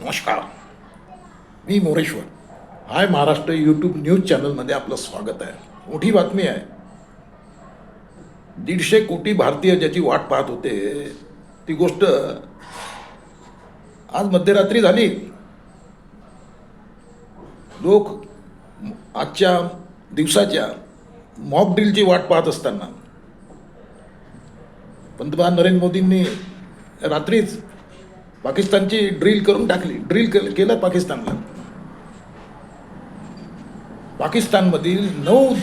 नमस्कार. मी Moreshwar. Hi Maharashtra YouTube news चॅनलमध्ये आपलं स्वागत आहे. मोठी बातमी आहे. दीडशे कोटी भारतीय ज्याची वाट पाहत होते ती गोष्ट आज मध्यरात्री झाली. लोक आजच्या दिवसाच्या मॉक ड्रिलची वाट पाहत असताना पंतप्रधान नरेंद्र मोदींनी रात्रीच पाकिस्तानची ड्रिल करून टाकली. ड्रिल केलं पाकिस्तानला. पाकिस्तानमधील नऊ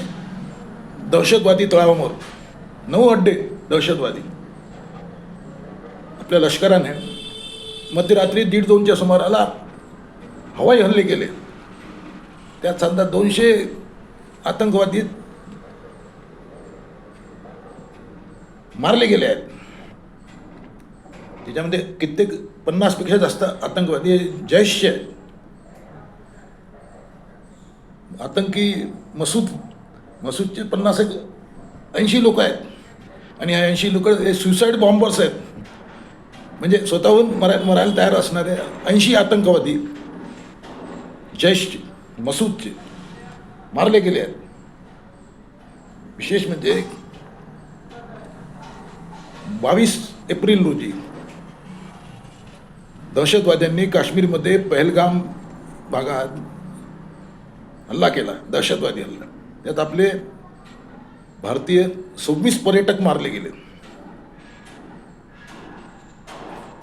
दहशतवादी तळावांवर नऊ अड्डे दहशतवादी. आपल्या लष्कराने मध्यरात्री दीड दोनच्या सुमाराला हवाई हल्ले केले. त्यात समजा दोनशे आतंकवादी मारले गेले आहेत. त्याच्यामध्ये कित्येक पन्नासपेक्षा जास्त आतंकवादी जैशचे आहे आतंकी मसूद मसूदचे पन्नास एक ऐंशी लोक आहेत. आणि या ऐंशी लोक हे सुसाईड बॉम्बर्स आहेत. म्हणजे स्वतःहून मरा मरायला तयार असणारे ऐंशी आतंकवादी जैशचे मसूदचे मारले गेले आहेत. विशेष म्हणजे बावीस एप्रिल रोजी दहशतवाद्यांनी काश्मीरमध्ये पहलगाम भागात हल्ला केला दहशतवादी हल्ला. त्यात आपले भारतीय सव्वीस पर्यटक मारले गेले.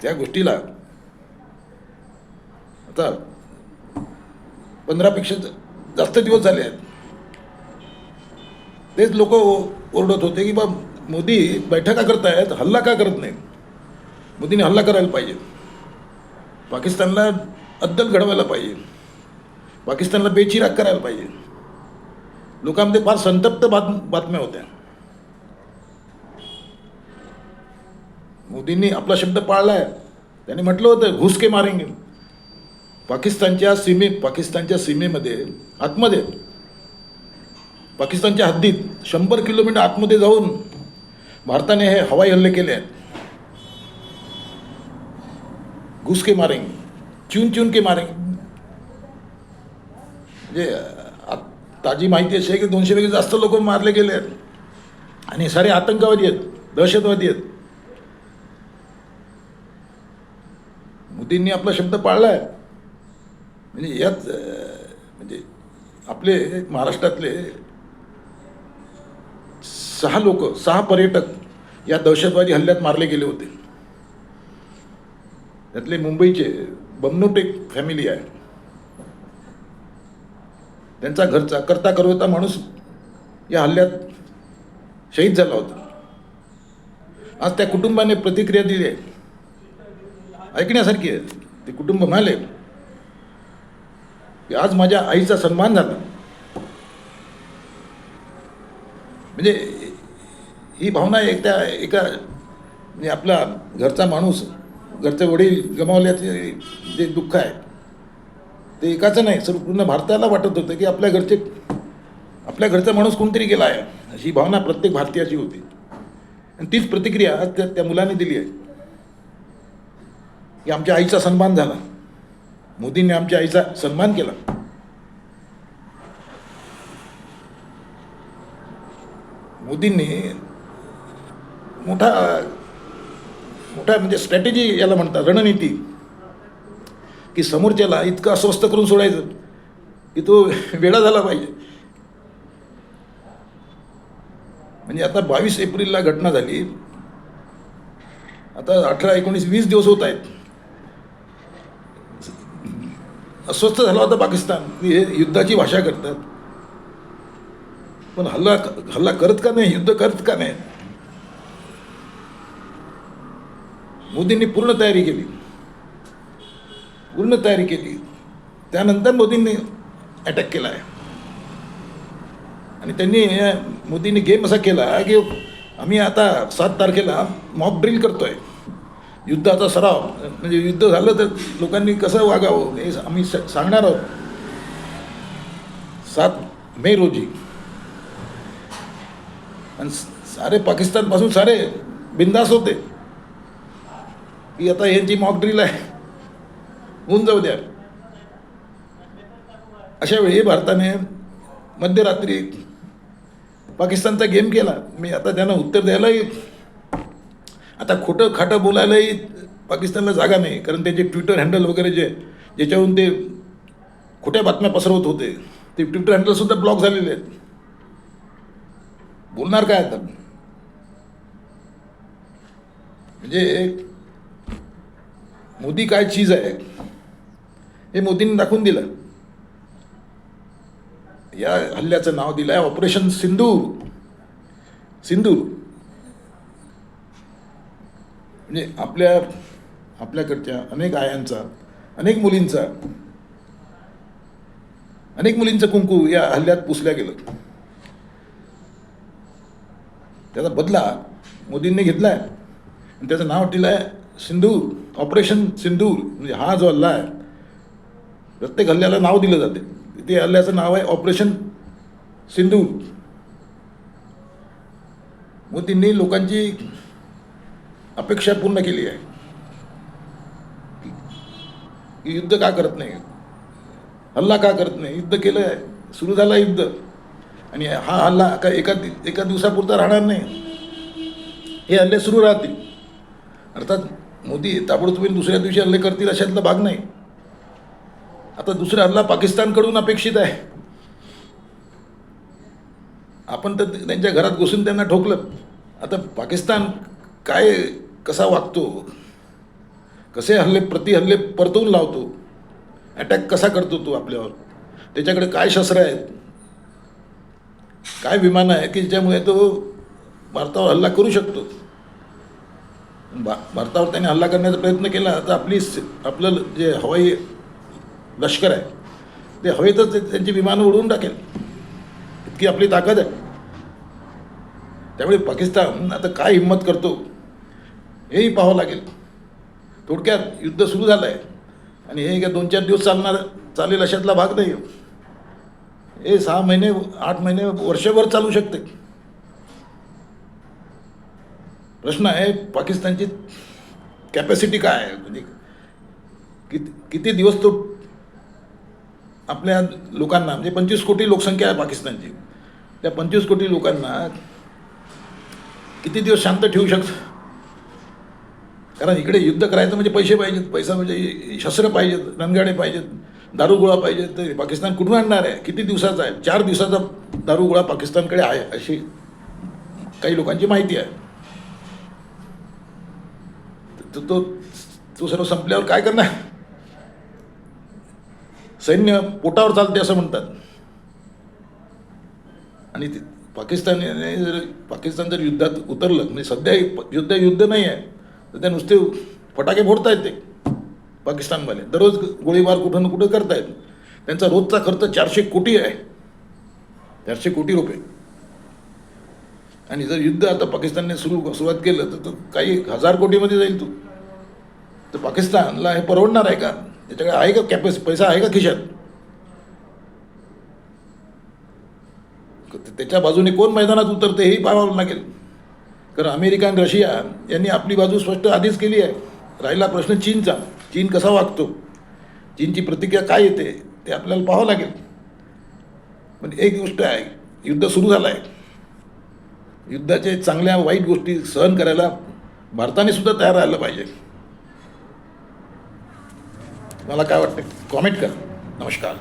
त्या गोष्टीला आता पंधरापेक्षा जास्त दिवस झाले आहेत. तेच लोक ओरडत होते की बा मोदी बैठका करतायत हल्ला का करत नाहीत? मोदीने हल्ला करायला पाहिजे. पाकिस्तानला अद्दल घडवायला पाहिजे. पाकिस्तानला बेचिराग करायला पाहिजे. लोकांमध्ये फार संतप्त बात बातम्या होत्या. मोदींनी आपला शब्द पाळला आहे त्यांनी म्हटलं होतं घुसके मारेंगे. पाकिस्तानच्या सीमे पाकिस्तानच्या सीमेमध्ये आतमध्ये पाकिस्तानच्या हद्दीत शंभर किलोमीटर आतमध्ये जाऊन भारताने हे हवाई हल्ले केले आहेत. घुस के मारेंगे चून चून के मारेंगे। म्हणजे ताजी माहिती अशी आहे की दोनशेपेक्षा जास्त लोक मारले गेले आहेत. आणि सारे आतंकवादी आहेत दहशतवादी आहेत. मोदींनी आपला शब्द पाळला आहे म्हणजे यात म्हणजे आपले महाराष्ट्रातले सहा लोक सहा पर्यटक या दहशतवादी हल्ल्यात मारले गेले होते. त्यातले मुंबईचे बमनोटेक फॅमिली आहे. त्यांचा घरचा करता करवता माणूस या हल्ल्यात शहीद झाला होता. आज त्या कुटुंबाने प्रतिक्रिया दिली आहे. ऐकण्यासारखी आहे. ते कुटुंब म्हणाले की आज माझ्या आईचा सन्मान झाला. म्हणजे ही भावना एक त्या एका म्हणजे आपला घरचा माणूस घरचे वडील गमावल्याचे जे दुःख आहे ते एकाचं नाही सर पूर्ण भारताला वाटत होतं की आपल्या घरचे आपल्या घरचा माणूस कोणतरी गेला आहे अशी भावना प्रत्येक भारतीयाची होती. आणि तीच प्रतिक्रिया आज त्या त्या मुलाने दिली आहे. की आमच्या आईचा सन्मान झाला. मोदींनी आमच्या आईचा सन्मान केला. मोदींनी मोठा मोठा म्हणजे स्ट्रॅटेजी याला म्हणतात रणनीती. की समोरच्याला इतकं अस्वस्थ करून सोडायचं की तो वेळा झाला पाहिजे. म्हणजे आता बावीस एप्रिलला घटना झाली. आता अठरा एकोणीस वीस दिवस होत आहेत. अस्वस्थ झाला होता पाकिस्तान. हे युद्धाची भाषा करतात. पण हल्ला हल्ला करत का नाही? युद्ध करत का नाही? मोदींनी पूर्ण तयारी केली. पूर्ण तयारी केली. त्यानंतर मोदींनी अटॅक केला आहे आणि त्यांनी मोदींनी गेम असा केला की आम्ही आता सात तारखेला मॉक ड्रिल करतोय. युद्धाचा सराव म्हणजे युद्ध झालं तर लोकांनी कसं वागावं हे आम्ही सांगणार आहोत. सात मे रोजी. आणि सारे पाकिस्तानपासून सारे बिंदास होते. की आता यांची मॉक ड्रिल आहे. होऊन जाऊ द्या. अशा वेळी भारताने मध्यरात्री पाकिस्तानचा गेम केला. मी आता त्यांना उत्तर द्यायलाही आता खोटं खाटं बोलायलाही पाकिस्तानला जागा नाही. कारण त्यांचे ट्विटर हँडल वगैरे जे ज्याच्याहून ते खोट्या बातम्या पसरवत होते ते ट्विटर हँडलसुद्धा ब्लॉक झालेले आहेत. बोलणार काय आता? म्हणजे मोदी काय चीज आहे? हे मोदींनी दाखवून दिलं. या हल्ल्याचं नाव दिलं आहे ऑपरेशन सिंदूर. सिंदूर. म्हणजे आपल्या आपल्याकडच्या अनेक आयांचा अनेक मुलींचा अनेक मुलींचं कुंकू या हल्ल्यात पुसल्या गेलं. त्याचा बदला मोदींनी घेतला आहे आणि त्याचं नाव दिलं आहे सिंदूर ऑपरेशन सिंदूर म्हणजे हा जो हल्ला आहे प्रत्येक हल्ल्याला नाव दिलं जाते. ते हल्ल्याचं नाव आहे ऑपरेशन सिंदूर. मोदींनी लोकांची अपेक्षा पूर्ण केली आहे. की युद्ध का करत नाही? हल्ला का करत नाही? युद्ध केलं आहे सुरू झाला युद्ध. आणि हा हल्ला का एका एका दिवसापुरता राहणार नाही. हे हल्ले सुरू राहतील. अर्थात मोदी ताबडतोब दुसऱ्या दिवशी हल्ले करतील अशातला भाग नाही. आता दुसरा हल्ला पाकिस्तानकडून अपेक्षित आहे. आपण तर त्यांच्या घरात घुसून त्यांना ठोकलं. आता पाकिस्तान काय कसा वागतो? कसे हल्ले प्रति हल्ले परतवून लावतो? अटॅक कसा करतो तो आपल्यावर? त्याच्याकडे काय शस्त्र आहेत? काय विमानं आहे की ज्यामुळे तो भारतावर हल्ला करू शकतो? भा भारतावर त्यांनी हल्ला करण्याचा प्रयत्न केला तर आपली स- आपलं जे हवाई लष्कर आहे ते हवेतच त्यांची विमानं उडवून टाकेल. इतकी आपली ताकद आहे. त्यामुळे पाकिस्तान आता काय हिंमत करतो हेही पाहावं लागेल. थोडक्यात युद्ध सुरू झालं आहे आणि हे काय दोन चार दिवस चालणार चालेल अशातला भाग नाही. हे सहा महिने आठ महिने वर्षभर चालू शकते. प्रश्न आहे पाकिस्तानची कॅपॅसिटी काय आहे? म्हणजे किती किती दिवस तो आपल्या लोकांना म्हणजे पंचवीस कोटी लोकसंख्या आहे पाकिस्तानची. त्या पंचवीस कोटी लोकांना किती दिवस शांत ठेवू शकतो? कारण इकडे युद्ध करायचं म्हणजे पैसे पाहिजेत पैसा म्हणजे शस्त्र पाहिजेत रणगाडे पाहिजेत दारूगोळा पाहिजे तर पाकिस्तान कुठून आणणार आहे? किती दिवसाचा आहे? चार दिवसाचा दारूगोळा पाकिस्तानकडे आहे अशी काही लोकांची माहिती आहे. तर तो तो सर्व संपल्यावर काय करणार? सैन्य पोटावर चालते असं म्हणतात. आणि ते पाकिस्तानने जर पाकिस्तान जर युद्धात उतरलं म्हणजे सध्या युद्ध युद्ध नाही आहे तर ते नुसते फटाके फोडतायत ते पाकिस्तानवाले. दररोज गोळीबार कुठं ना कुठं करतायत. त्यांचा रोजचा खर्च चारशे कोटी आहे. चारशे कोटी रुपये. आणि जर युद्ध आता पाकिस्तानने सुरू सुरुवात केलं तर तो काही हजार कोटीमध्ये जाईल तू. तर पाकिस्तानला हे परवडणार आहे का? त्याच्याकडे आहे का कॅपॅस पैसा आहे का खिशात? त्याच्या बाजूने कोण मैदानात उतरते हेही पाहावं लागेल. कारण अमेरिका आणि रशिया यांनी आपली बाजू स्पष्ट आधीच केली आहे. राहिला प्रश्न चीनचा. चीन कसा वागतो? चीनची प्रतिक्रिया काय येते ते आपल्याला पाहावं लागेल. पण एक गोष्ट आहे युद्ध सुरू झालं आहे युद्धाचे चांगल्या वाईट गोष्टी सहन करायला भारताने सुद्धा तयार राहिलं पाहिजे. मला काय वाटतं कॉमेंट कर. नमस्कार.